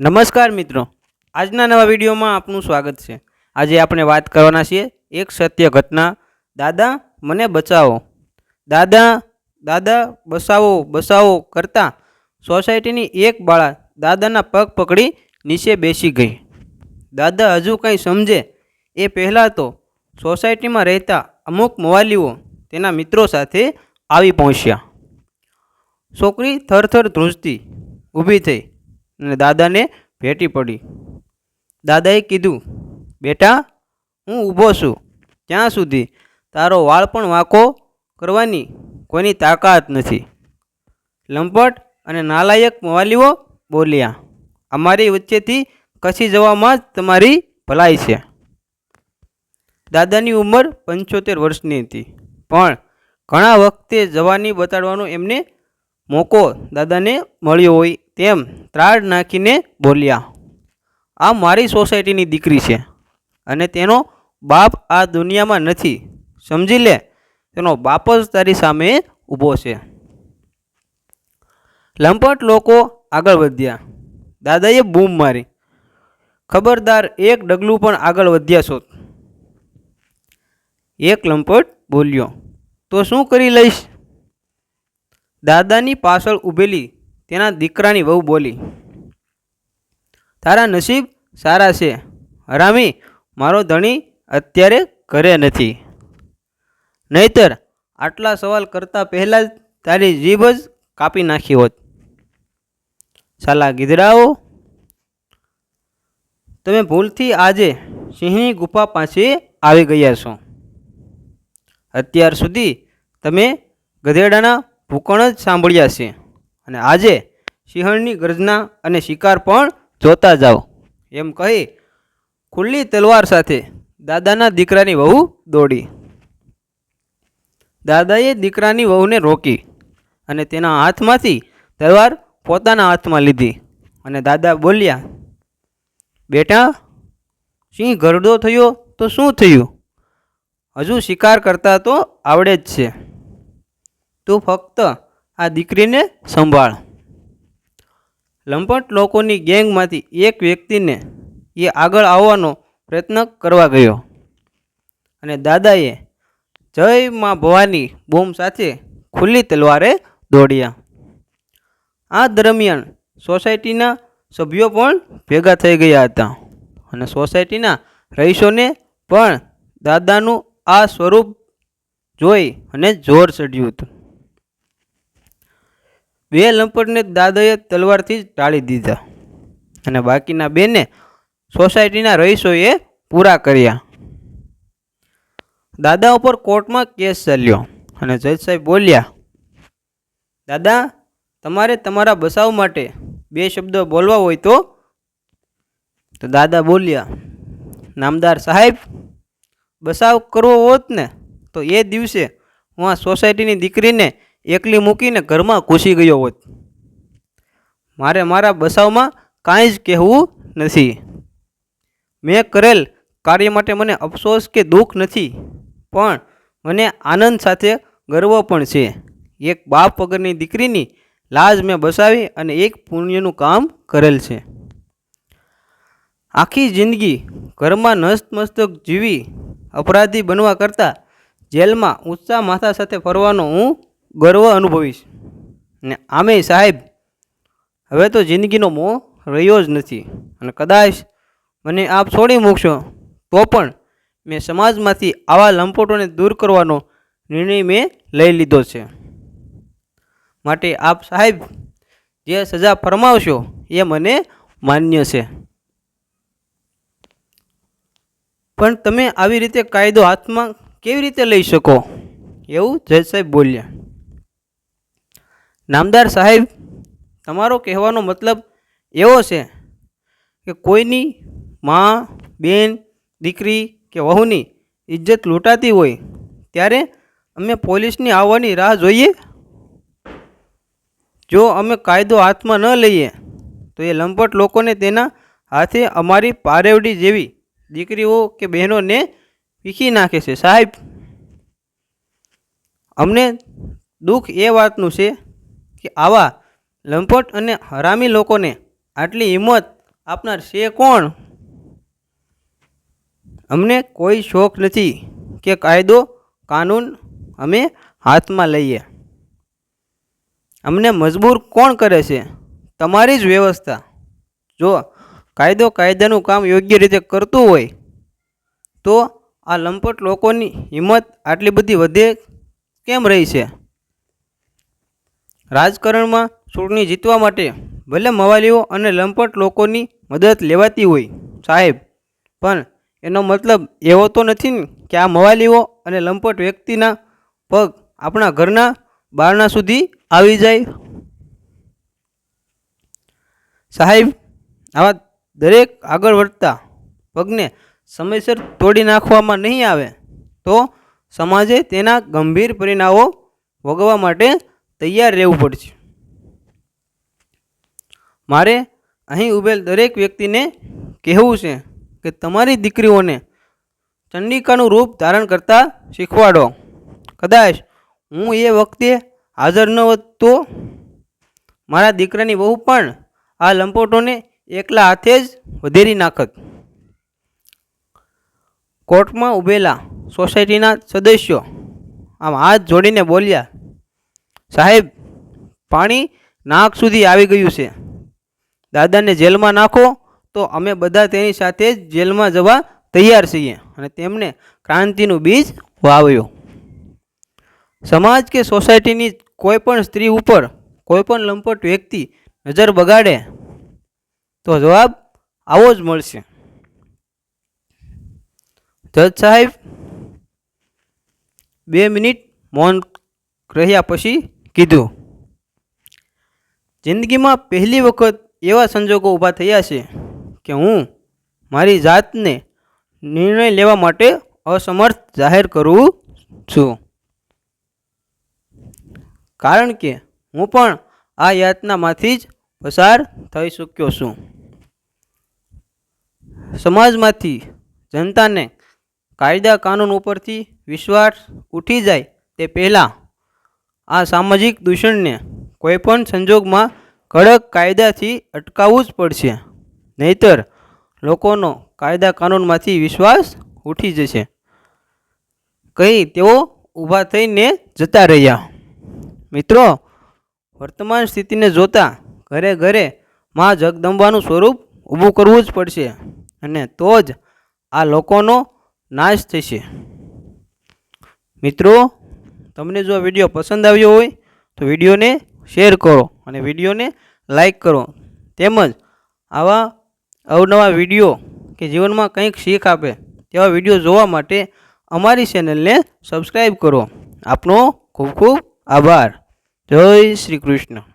નમસ્કાર મિત્રો. આજના નવા વિડીયોમાં આપનું સ્વાગત છે. આજે આપણે વાત કરવાના છીએ એક સત્ય ઘટના. દાદા, મને બચાવો. દાદા દાદા, બસાવો બસાવો કરતાં સોસાયટીની એક બાળા દાદાના પગ પકડી નીચે બેસી ગઈ. દાદા હજુ કંઈ સમજે? એ પહેલાં તો સોસાયટીમાં રહેતા અમુક મવાલીઓ તેના મિત્રો સાથે આવી પહોંચ્યા. છોકરી થરથર ધ્રુજતી ઊભી થઈ. અને દાદાને ભેટી પડી. દાદાએ કીધું, બેટા, હું ઊભો છું. ત્યાં સુધી? તારો વાળ પણ વાંકો કરવાની કોઈની તાકાત નથી. લંપટ અને નાલાયક મવાલીઓ બોલ્યા, અમારી વચ્ચેથી ખસી જવામાં જ તમારી ભલાઈ છે. દાદાની ઉંમર પંચોતેર વર્ષની હતી, પણ ઘણા વખતે જવાની બતાડવાનો એમને મોકો દાદાને મળ્યો હોય તેમ ત્રાડ નાખીને બોલ્યા, આ મારી સોસાયટીની દીકરી છે અને તેનો બાપ આ દુનિયામાં નથી. સમજી લે, તેનો બાપ જ તારી સામે ઊભો છે. લંપટ લોકો આગળ વધ્યા. દાદાએ બૂમ મારી. ખબરદાર, એક ડગલું પણ આગળ વધ્યા છો એક લંપટ બોલ્યો, તો શું કરી લઈશ? દાદાની પાછળ ઊભેલી તેના દીકરાની વહુ બોલી, તારા નસીબ સારા છે. હરામી, મારો ધણી અત્યારે ઘરે નથી. નહીતર આટલા સવાલ કરતાં પહેલાં જ તારી જીભ જ કાપી નાખી હોત. સાલા ગીધડાઓ, તમે ભૂલથી આજે સિંહની ગુફા પાસે આવી ગયા છો. અત્યાર સુધી તમે ગધેડાના ભૂકણ જ સાંભળ્યા છે. અને આજે સિંહણની ગર્જના અને શિકાર પણ જોતા જાઓ. એમ કહી ખુલ્લી તલવાર સાથે દાદાના દીકરાની વહુ દોડી. દાદાએ દીકરાની વહુને રોકી અને તેના હાથમાંથી તલવાર પોતાના હાથમાં લીધી અને દાદા બોલ્યા, બેટા, સિંહ ગરડો થયો તો શું થયું? હજુ શિકાર કરતા તો આવડે જ છે. તું ફક્ત આ દીકરીને સંભાળ. લંપટ લોકોની ગેંગમાંથી એક વ્યક્તિને એ આગળ આવવાનો પ્રયત્ન કરવા ગયો. અને દાદાએ જય માં ભવાની બોમ્બ સાથે ખુલ્લી તલવારે દોડ્યા. આ દરમિયાન સોસાયટીના સભ્યો પણ ભેગા થઈ ગયા હતા અને સોસાયટીના રહીશોને પણ દાદાનું આ સ્વરૂપ જોઈ અને જોર ચડ્યું હતું. બે લંપટને દાદાએ તલવારથી જ ટાળી દીધા. અને બાકીના બેને સોસાયટીના રહીશોએ પૂરા કર્યા. દાદા ઉપર કોર્ટમાં કેસ ચાલ્યો અને જજ સાહેબ બોલ્યા, દાદા, તમારે તમારા બસાવ માટે બે શબ્દો બોલવા હોય તો? તો દાદા બોલ્યા, નામદાર સાહેબ બસાવ કરવો હોત ને તો એ દિવસે હું આ સોસાયટીની દીકરીને એકલી મૂકીને ઘરમાં ઘૂસી ગયો હોત. મારે મારા બસાવમાં કાંઈ જ કહેવું નથી. મેં કરેલ કાર્ય માટે મને અફસોસ કે દુઃખ નથી, પણ મને આનંદ સાથે ગર્વ પણ છે. એક બાપ વગરની દીકરીની લાજ મેં બસાવી અને એક પુણ્યનું કામ કરેલ છે. આખી જિંદગી ઘરમાં નસ્તમસ્તક જીવી અપરાધી બનવા કરતાં જેલમાં ઊંચા માથા સાથે ફરવાનો હું ગર્વ અનુભવીશ. ને આમેય સાહેબ, હવે તો જિંદગીનો મોહ રહ્યો જ નથી. અને કદાચ મને આપ છોડી મૂકશો, તો પણ મેં સમાજમાંથી આવા લંપોટોને દૂર કરવાનો નિર્ણય મેં લઈ લીધો છે. માટે આપ સાહેબ, જે સજા ફરમાવશો એ મને માન્ય છે. પણ તમે આવી રીતે કાયદો હાથમાં કેવી રીતે લઈ શકો? એવું જજ સાહેબ બોલ્યા. નામદાર સાહેબ, તમારો કહેવાનો મતલબ એવો છે કે કોઈની મા, બેન, દીકરી કે વહુની ઇજ્જત લૂંટાતી હોય, ત્યારે અમે પોલીસની આવવાની રાહ જોઈએ? જો અમે કાયદો હાથમાં ન લઈએ, તો એ લંપટ લોકોને તેના હાથે અમારી પારેવડી જેવી દીકરીઓ કે બહેનોને પીખી નાખે છે. સાહેબ, અમને દુઃખ એ વાતનું છે કે આવા લંપટ અને હરામી લોકોને આટલી હિંમત આપનાર છે કોણ? અમને કોઈ શોખ નથી કે કાયદો, કાનૂન અમે હાથમાં લઈએ. અમને મજબૂર કોણ કરે છે? તમારી જ વ્યવસ્થા. જો કાયદો કાયદાનું કામ યોગ્ય રીતે કરતું હોય, તો આ લંપટ લોકોની હિંમત આટલી બધી વધે કેમ રહી છે? રાજકારણમાં ચૂંટણી જીતવા માટે ભલે મવાલીઓ અને લંપટ લોકોની મદદ લેવાતી હોય, સાહેબ. પણ એનો મતલબ એવો તો નથી ને કે આ મવાલીઓ અને લંપટ વ્યક્તિના પગ આપણા ઘરના બારણા સુધી આવી જાય. સાહેબ, આવા દરેક આગળ વધતા પગને સમયસર તોડી નાખવામાં નહીં આવે તો સમાજે તેના ગંભીર પરિણામો ભોગવવા માટે તૈયાર રહેવું પડશે. મારે અહીં ઉભેલ દરેક વ્યક્તિને કહેવું છે કે તમારી દીકરીઓને ચંડિકાનું રૂપ ધારણ કરતા શીખવાડો. કદાચ હું એ વખતે હાજર ન હોત. તો મારા દીકરાની બહુ પણ આ લંપોટોને એકલા હાથે જ વધેરી નાખત. કોર્ટમાં ઊભેલા સોસાયટીના સદસ્યો આમ હાથ જોડીને બોલ્યા સાહેબ, પાણી નાક સુધી આવી ગયું છે. દાદાને જેલમાં નાખો તો અમે બધા તેની સાથે જ જેલમાં જવા તૈયાર છીએ અને તેમને ક્રાંતિનું બીજ વાવ્યું. સમાજ કે સોસાયટીની કોઈ પણ સ્ત્રી ઉપર કોઈ પણ લંપટ વ્યક્તિ નજર બગાડે તો જવાબ આવો જ મળશે. જજ સાહેબ, બે મિનિટ મૌન રહ્યા પછી કીધું. જિંદગીમાં પહેલી વખત એવા સંજોગો ઊભા થયા છે કે હું મારી જાતને નિર્ણય લેવા માટે અસમર્થ જાહેર કરું છું. કારણ કે હું પણ આ યાતનામાંથી જ પસાર થઈ ચૂક્યો છું. સમાજમાંથી જનતાને કાયદા કાનૂન ઉપરથી વિશ્વાસ ઉઠી જાય તે પહેલાં આ સામાજિક દૂષણને કોઈપણ સંજોગમાં કડક કાયદાથી અટકાવવું જ પડશે. નહીતર લોકોનો કાયદા કાનૂનમાંથી વિશ્વાસ ઉઠી જશે. કહી તેઓ ઊભા થઈને જતા રહ્યા. મિત્રો, વર્તમાન સ્થિતિને જોતા ઘરે ઘરે માં જગદંબાનું સ્વરૂપ ઊભું કરવું જ પડશે અને તો જ આ લોકોનો નાશ થશે. મિત્રો તમને જો આ વીડિયો પસંદ આવ્યો હોય, તો વિડીયોને શેર કરો અને વિડીયોને લાઈક કરો. તેમજ આવા અવનવા વીડિયો કે જીવનમાં કંઈક શીખ આપે, તેવા વીડિયો જોવા માટે અમારી ચેનલને સબસ્ક્રાઈબ કરો. આપનો ખૂબ ખૂબ આભાર. જય શ્રી કૃષ્ણ.